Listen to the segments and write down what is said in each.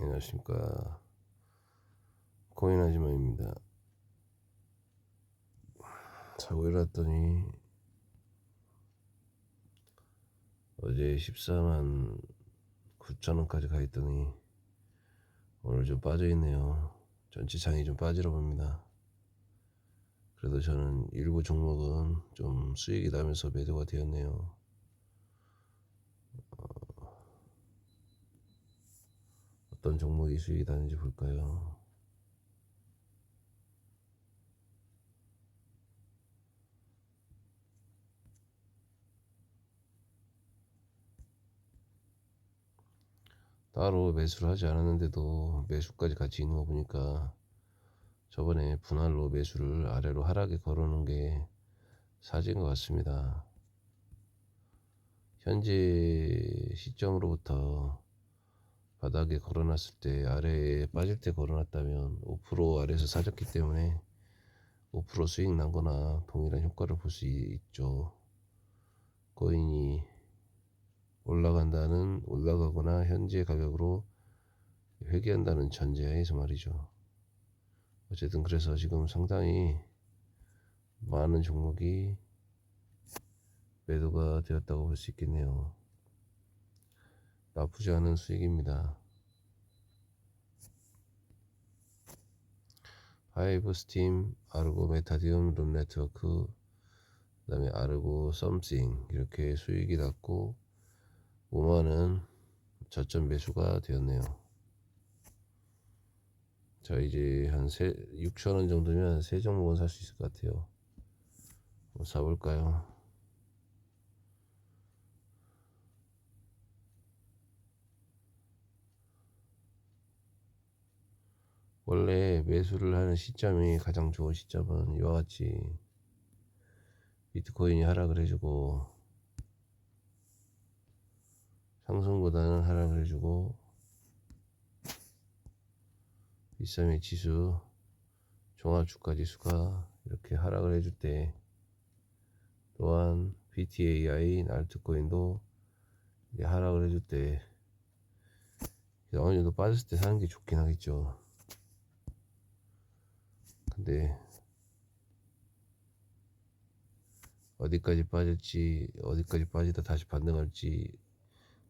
안녕하십니까. 코인 아지마입니다. 자고 일어났더니. 어제 14만 9천원까지 가 있더니 오늘 좀 빠져 있네요. 전체 장이 좀 빠지러 봅니다. 그래도 저는 일부 종목은 좀 수익이 나면서 매도가 되었네요 어떤 종목이 수익이 나는지 볼까요? 따로 매수를 하지 않았는데도 매수까지 같이 있는 거 보니까 저번에 분할로 매수를 아래로 하락에 걸어놓은 게 사지인 것 같습니다. 현재 시점으로부터 바닥에 걸어놨을 때 아래에 빠질 때 걸어놨다면 5% 아래에서 사졌기 때문에 5% 수익 난 거나 동일한 효과를 볼 수 있죠. 코인이 올라간다는 올라가거나 현재 가격으로 회귀한다는 전제하에서 말이죠. 어쨌든 그래서 지금 상당히 많은 종목이 매도가 되었다고 볼 수 있겠네요. 나쁘지 않은 수익입니다. 하이브 스팀, 아르고 메타디움, 룸 네트워크, 그 다음에 아르고 썸씽 이렇게 수익이 났고 5만원 저점 매수가 되었네요. 자 이제 한 6천원 정도면 세 종목은 살 수 있을 것 같아요. 한번 사볼까요? 원래 매수를 하는 시점이 가장 좋은 시점은 이와 같이 비트코인이 하락을 해주고 상승보다는 하락을 해주고 비싸의 지수 종합주가 지수가 이렇게 하락을 해줄 때 또한 BTAI 알트코인도 하락을 해줄 때 어느 정도 빠졌을 때 사는 게 좋긴 하겠죠. 근데 어디까지 빠질지 어디까지 빠지다 다시 반등할지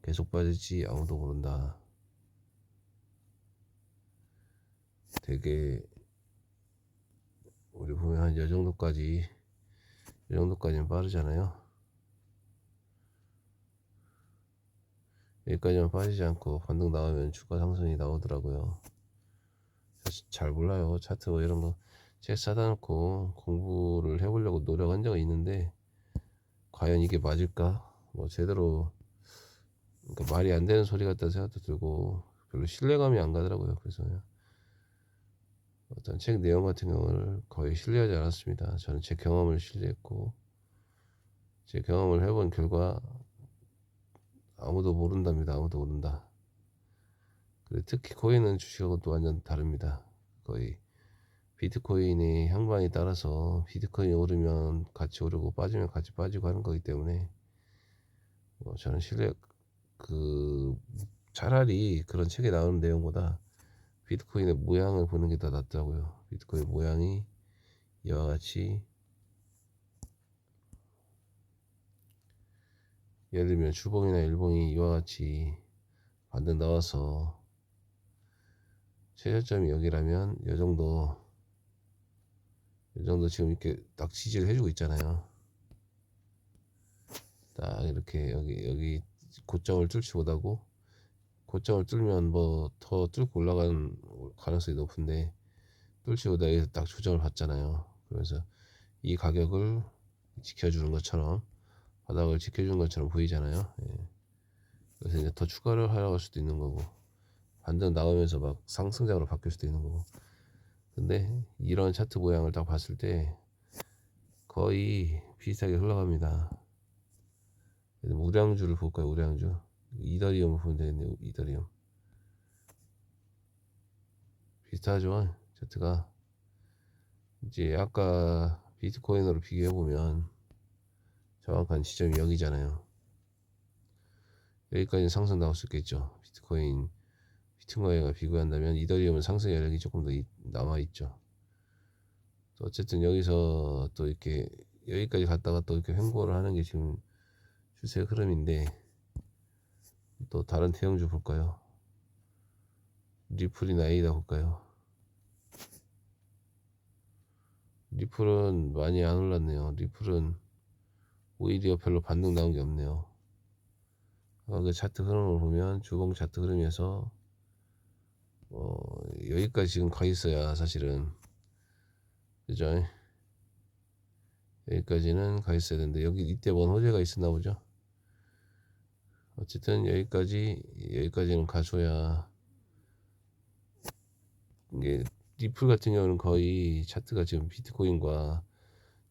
계속 빠질지 아무도 모른다. 되게 우리 보면 한 이 정도까지 이 정도까지는 빠르잖아요. 여기까지만 빠지지 않고 반등 나오면 주가 상승이 나오더라고요. 사실 잘 몰라요. 차트 뭐 이런 거 책 사다 놓고 공부를 해보려고 노력한 적은 있는데 과연 이게 맞을까? 뭐 제대로 그러니까 말이 안 되는 소리 같다는 생각도 들고 별로 신뢰감이 안 가더라고요. 그래서 어떤 책 내용 같은 경우를 거의 신뢰하지 않았습니다. 저는 제 경험을 신뢰했고 제 경험을 해본 결과 아무도 모른답니다. 아무도 모른다. 특히 코인은 주식하고 또 완전 다릅니다. 거의 비트코인의 향방에 따라서 비트코인이 오르면 같이 오르고 빠지면 같이 빠지고 하는 거기 때문에 뭐 저는 실내 그 차라리 그런 책에 나오는 내용보다 비트코인의 모양을 보는 게 더 낫다고요. 비트코인 모양이 이와 같이 예를 들면 주봉이나 일봉이 이와 같이 반등 나와서 최저점이 여기라면 이 정도 이 정도 지금 이렇게 딱 지지를 해주고 있잖아요. 딱 이렇게 여기 여기 고점을 뚫지 못하고 고점을 뚫면 뭐 더 뚫고 올라가는 가능성이 높은데 뚫지 못하게 딱 조정을 받잖아요. 그래서 이 가격을 지켜주는 것처럼 바닥을 지켜주는 것처럼 보이잖아요. 예. 그래서 이제 더 추가를 하려고 할 수도 있는 거고 반등 나오면서 막 상승장으로 바뀔 수도 있는 거고 근데 이런 차트 모양을 딱 봤을 때 거의 비슷하게 흘러갑니다. 우량주를 볼까요? 우량주. 이더리움을 보면 되겠네요. 이더리움. 비슷하죠? 차트가. 이제 아까 비트코인으로 비교해보면 정확한 지점이 여기잖아요. 여기까지는 상승 나올 수 있겠죠. 비트코인 비트코인과 비교한다면 이더리움은 상승 여력이 조금 더 남아 있죠. 어쨌든 여기서 또 이렇게 여기까지 갔다가 또 이렇게 횡보를 하는 게 지금 추세 흐름인데 또 다른 태형주 볼까요? 리플이나 에이다 볼까요? 리플은 많이 안 올랐네요. 리플은 오히려 별로 반등 나온 게 없네요. 그 차트 흐름을 보면 주봉 차트 흐름에서 어, 여기까지 지금 가 있어야 사실은 그죠? 여기까지는 가 있어야 되는데 여기 이때 뭔 호재가 있었나 보죠. 어쨌든 여기까지 여기까지는 가줘야 이게 리플 같은 경우는 거의 차트가 지금 비트코인과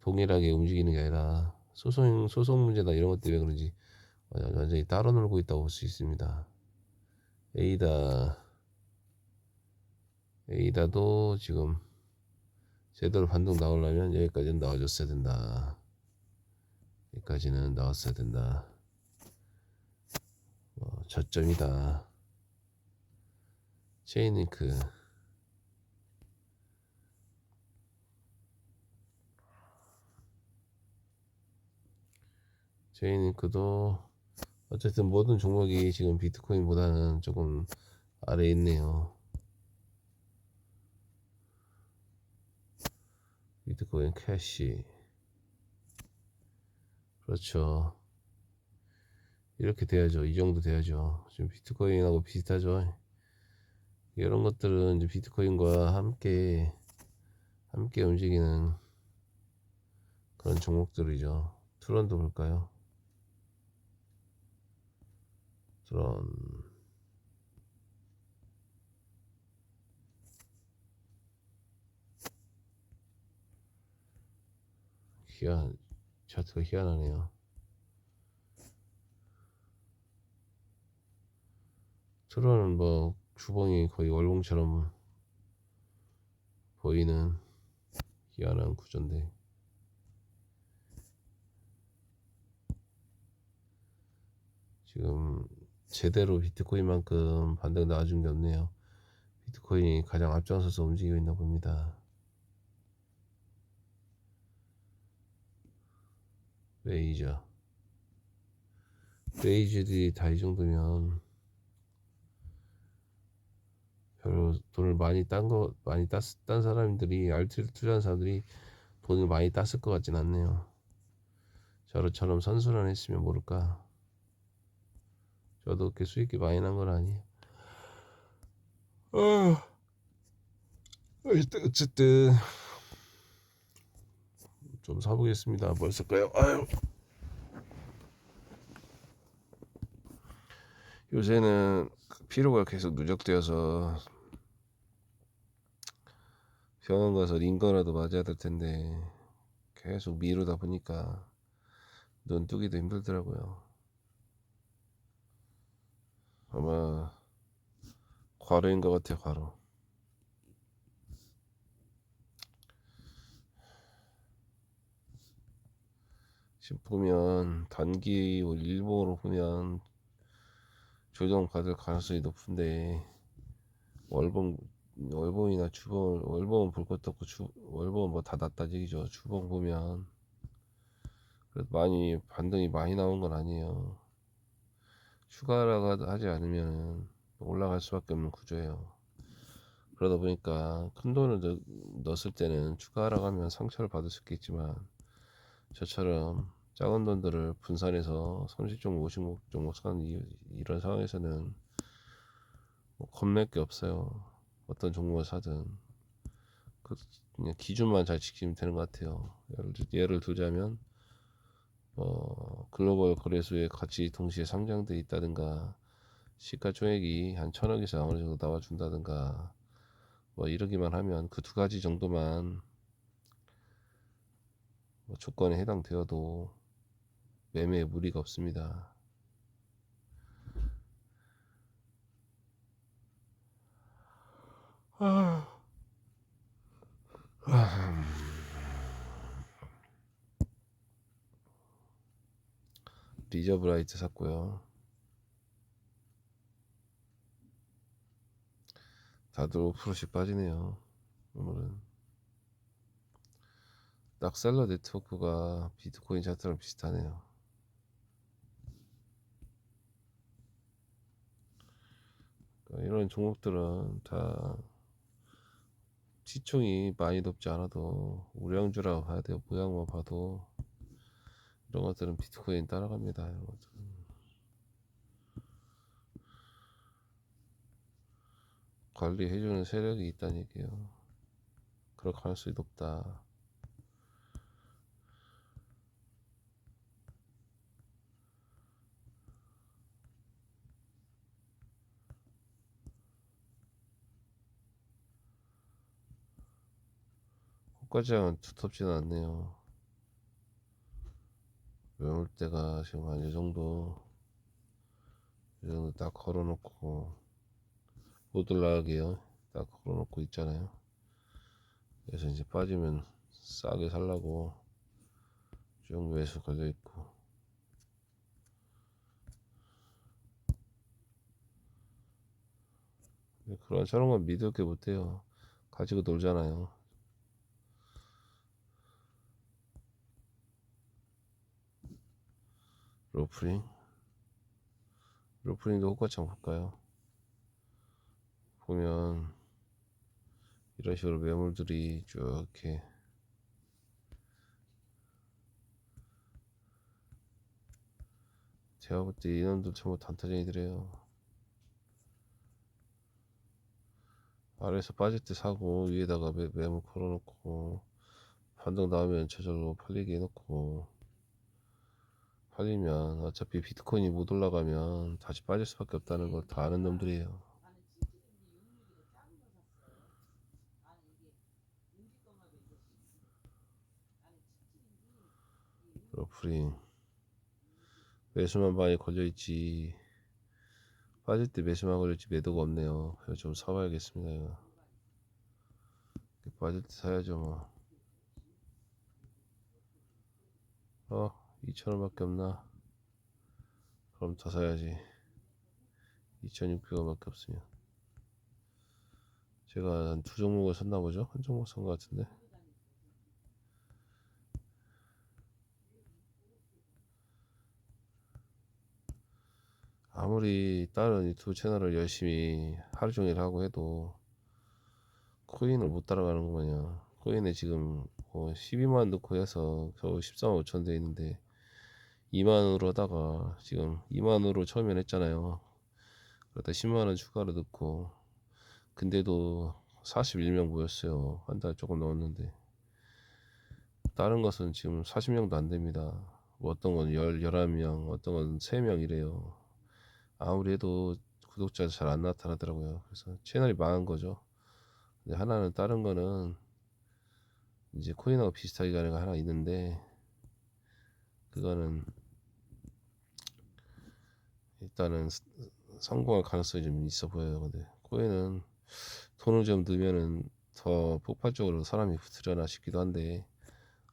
동일하게 움직이는 게 아니라 소송 소송 문제나 이런 것 때문에 그런지 완전히 따로 놀고 있다고 볼 수 있습니다. 에이다 에이다도 지금 제대로 반등 나오려면 여기까지는 나와줬어야 된다. 여기까지는 나왔어야 된다. 어, 저점이다. 체인링크 체인링크도 어쨌든 모든 종목이 지금 비트코인보다는 조금 아래에 있네요. 비트코인 캐시 그렇죠. 이렇게 돼야죠. 이 정도 돼야죠. 지금 비트코인하고 비슷하죠. 이런 것들은 이제 비트코인과 함께 함께 움직이는 그런 종목들이죠. 트론도 볼까요? 트론 희한 차트가 희한하네요. 트론은 뭐 주봉이 거의 월봉처럼 보이는 희한한 구조인데 지금 제대로 비트코인만큼 반등 나와준 게 없네요. 비트코인이 가장 앞장서서 움직이고 있나 봅니다. 레이저 레이저들이 다 이 정도면 별로 돈을 많이 딴 거 많이 땄, 딴 사람들이 알트를 투자한 사람들이 돈을 많이 땄을 것 같진 않네요. 저처럼 선순환 했으면 모를까. 저도 그렇게 수익이 많이 난 건 아니에요. 어, 어쨌든 좀 사보겠습니다. 뭘 쓸까요? 아유. 요새는 피로가 계속 누적되어서 병원 가서 링거라도 맞아야 될 텐데 계속 미루다 보니까 눈 뜨기도 힘들더라고요. 아마 과로인 것 같아요, 과로. 지금 보면 단기 일봉으로 보면 조정 받을 가능성이 높은데 월봉 월봉이나 주봉 월봉은 볼 것도 없고 주, 월봉은 뭐 다 낮다 얘기죠. 주봉 보면 그래도 많이 반등이 많이 나온 건 아니에요. 추가라가 하지 않으면 올라갈 수밖에 없는 구조예요. 그러다 보니까 큰 돈을 넣, 넣었을 때는 추가 하락하면 상처를 받을 수 있겠지만 저처럼 작은 돈들을 분산해서 30종목 50종목 종목 사는 이, 이런 상황에서는 뭐 겁낼 게 없어요. 어떤 종목을 사든. 그 그냥 기준만 잘 지키면 되는 것 같아요. 예를, 예를 들자면 뭐 글로벌 거래소에 같이 동시에 상장돼 있다든가 시가총액이 한 천억에서 어느 정도 나와준다든가 뭐 이러기만 하면 그 두 가지 정도만 뭐 조건에 해당되어도 매매에 무리가 없습니다. 리저브라이트 샀고요. 다들 5%씩 빠지네요. 오늘은 딱 셀러 네트워크가 비트코인 차트랑 비슷하네요. 그러니까 이런 종목들은 다 시총이 많이 높지 않아도 우량주라고 봐야 돼요. 모양만 봐도 이런 것들은 비트코인 따라갑니다. 이런 것들은. 관리해주는 세력이 있다는 얘기예요. 그럴 가능성이 높다. 호가장은 두텁지는 않네요. 매물대가 지금 한 이 정도, 이 정도 딱 걸어놓고 못 올라가게요. 딱 걸어놓고 있잖아요. 그래서 이제 빠지면 싸게 살라고 쭉 매수 걸려 있고. 그런 저런 건 믿을 게 못해요. 가지고 놀잖아요. 로프링 로프링도 호가창 볼까요? 보면 이런 식으로 매물들이 쭉 이렇게 제가 볼 때 이놈들 전부 단타쟁이들이에요 아래에서 빠질 때 사고 위에다가 매, 매물 걸어놓고 반등 나오면 저절로 팔리게 해놓고 팔리면 어차피 비트코인이 못 올라가면 다시 빠질 수밖에 없다는 걸 다 아는 놈들이에요. 러프링 매수만 많이 걸려있지 빠질 때 매수만 걸렸지 매도가 없네요. 좀 사봐야겠습니다. 빠질 때 사야죠 뭐. 어 2천원밖에 없나? 그럼 더 사야지. 2,600원밖에 없으면. 제가 한 두 종목을 샀나 보죠? 한 종목 산 것 같은데. 아무리 다른 유튜브 채널을 열심히 하루 종일 하고 해도 코인을 못 따라가는구만요. 코인에 지금 뭐 12만 넣고 해서 겨우 14만 5천 돼 있는데 2만으로 하다가 지금 2만으로 처음엔 했잖아요. 그러다 10만원 추가로 넣고 근데도 41명 모였어요. 한 달 조금 넘었는데 다른 것은 지금 40명도 안 됩니다. 뭐 어떤 건 10, 11명, 어떤 건 3명 이래요. 아무리 해도 구독자 잘 안 나타나더라고요. 그래서 채널이 망한 거죠. 근데 하나는 다른 거는 이제 코인하고 비슷하게 가는 거 하나 있는데 그거는 일단은 스- 성공할 가능성이 좀 있어 보여요. 근데 코인은 돈을 좀 넣으면은 더 폭발적으로 사람이 붙으려나 싶기도 한데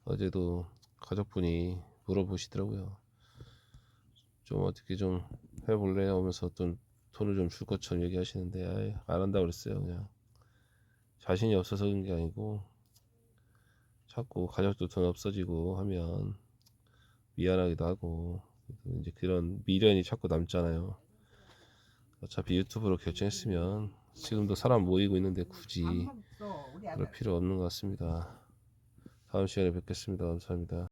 어제도 가족분이 물어보시더라고요. 좀 어떻게 좀 해볼래 하면서 또 돈을 좀 줄 것처럼 얘기하시는데 아이, 안 한다고 그랬어요. 그냥 자신이 없어서 그런 게 아니고 자꾸 가족도 돈 없어지고 하면 미안하기도 하고 이제 그런 미련이 자꾸 남잖아요. 어차피 유튜브로 결정했으면 지금도 사람 모이고 있는데 굳이 그럴 필요 없는 것 같습니다. 다음 시간에 뵙겠습니다. 감사합니다.